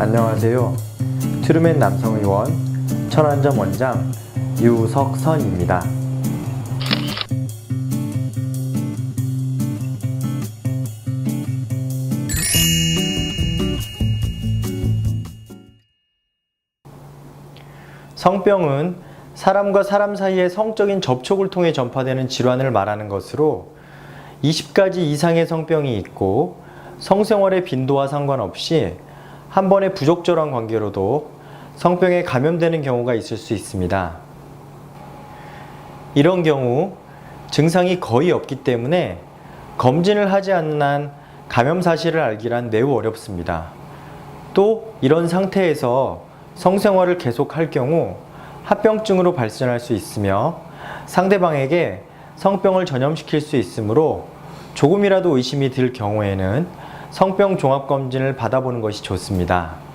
안녕하세요. 트루맨 남성의원 천안점 원장 유석선입니다. 성병은 사람과 사람 사이의 성적인 접촉을 통해 전파되는 질환을 말하는 것으로 20가지 이상의 성병이 있고 성생활의 빈도와 상관없이 한 번의 부적절한 관계로도 성병에 감염되는 경우가 있을 수 있습니다. 이런 경우 증상이 거의 없기 때문에 검진을 하지 않는 한 감염 사실을 알기란 매우 어렵습니다. 또 이런 상태에서 성생활을 계속할 경우 합병증으로 발전할 수 있으며 상대방에게 성병을 전염시킬 수 있으므로 조금이라도 의심이 들 경우에는 성병 종합검진을 받아보는 것이 좋습니다.